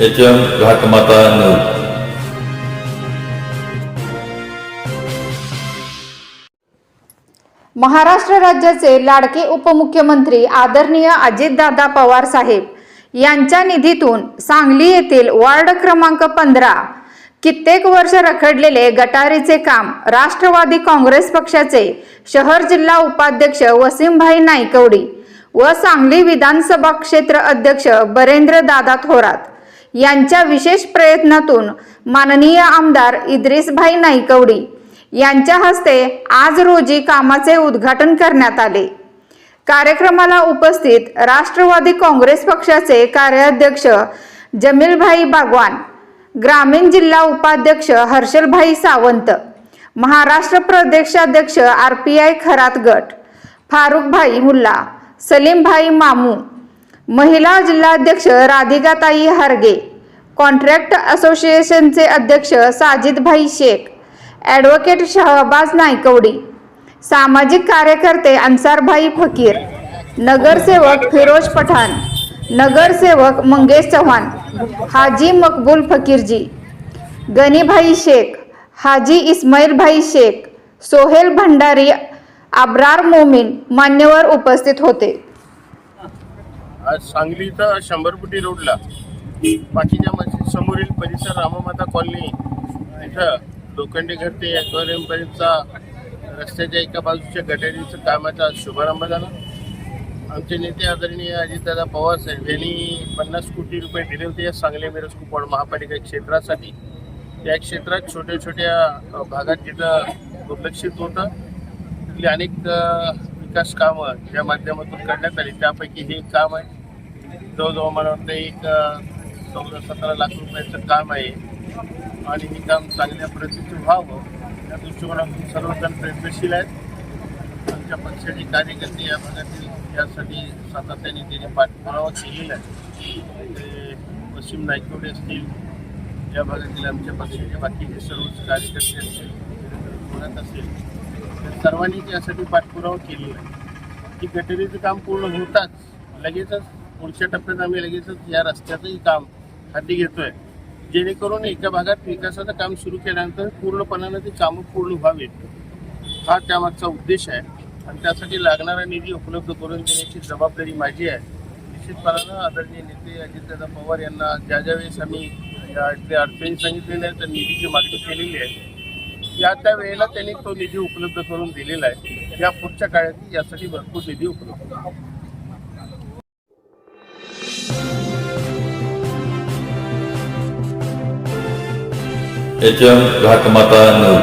H M Ghatmata news Maharashtra राज्याचे लाडके उपमुख्यमंत्री आदरणीय अजितदादा पवार साहेब यांच्या निधीतून सांगली येथील वार्ड क्रमांक पंधरा कित्येक वर्ष रखडलेले गटारीचे काम राष्ट्रवादी काँग्रेस पक्षाचे शहर जिल्हा उपाध्यक्ष वसीमभाई नाईकवडी व सांगली विधानसभा क्षेत्र अध्यक्ष बरेंद्र दादा थोरात यांच्या विशेष प्रयत्नातून माननीय आमदार इद्रिसभाई नाईकवडी यांच्या हस्ते आज रोजी कामाचे उद्घाटन करण्यात आले. कार्यक्रमाला उपस्थित राष्ट्रवादी काँग्रेस पक्षाचे कार्याध्यक्ष जमीलभाई बागवान ग्रामीण जिल्हा उपाध्यक्ष हर्षलभाई सावंत महाराष्ट्र प्रदेशाध्यक्ष आर पी आय खरात गट फारुखभाई मुल्ला सलीमभाई मामू महिला जिल्हाध्यक्ष राधिकाताई हारगे कॉन्ट्रॅक्ट असोसिएशनचे अध्यक्ष साजिदभाई शेख ॲडव्होकेट शहबाज नायकवडी सामाजिक कार्यकर्ते अन्सारभाई फकीर नगरसेवक फिरोज पठाण नगरसेवक मंगेश चव्हाण हाजी मकबूल फकीरजी गनीभाई शेख हाजी इस्माईलभाई शेख सोहेल भंडारी आब्रार मोमीन मान्यवर उपस्थित होते. आज सांगली इथं शंभर फुटी रोडला बाकीच्या मस्जिद समोरील परिसर राममाता कॉलनी इथं लोखंडी घर ते ॲक्वेरियमपर्यंतचा रस्त्याच्या एका बाजूच्या गटारीचं कामाचा शुभारंभ झाला. आमचे नेते आदरणीय अजितदादा पवार साहेब यांनी पन्नास कोटी रुपये दिले होते या सांगली मिरज कुपवाड महापालिका क्षेत्रासाठी. त्या क्षेत्रात छोट्या छोट्या भागात जिथं दुर्लक्षित होतं तिथली अनेक विकास कामं ज्या माध्यमातून करण्यात आली. त्यापैकी हे काम आहे. जवळजवळ मला वाटतं एक चौदा सतरा लाख रुपयाचं काम आहे आणि हे काम चांगल्या पद्धतीचं व्हावं या दृष्टिकोनातून सर्वजण प्रयत्नशील आहेत. आमच्या पक्षाचे कार्यकर्ते या भागातील यासाठी सातत्याने त्याने पाठपुरावा केलेला आहे. ते पश्चिम नायकवडे असतील या भागातील आमच्या पक्षाचे बाकीचे सर्वच कार्यकर्ते असतील पुण्यात असेल तर सर्वांनी त्यासाठी पाठपुरावा केलेला आहे. की गटरीचं काम पूर्ण होताच. लगेचच पुढच्या टप्प्यात आम्ही लगेचच या रस्त्याचंही काम हाती घेतोय. जेणेकरून एका भागात विकासाचं काम सुरू केल्यानंतर पूर्णपणानं ते कामं पूर्ण व्हावीत. हा त्यामागचा उद्देश आहे. आणि त्यासाठी लागणारा निधी उपलब्ध करून देण्याची जबाबदारी माझी आहे. निश्चितपणानं आदरणीय नेते अजितदादा पवार यांना ज्या ज्या वेळेस आम्ही इथले अडचणी सांगितलेल्या आहेत तर निधीची मागणी केलेली आहे. या त्या वेळेला त्यांनी तो निधी उपलब्ध करून दिलेला आहे. या पुढच्या काळात यासाठी भरपूर निधी उपलब्ध एच एम घाटमाता नऊ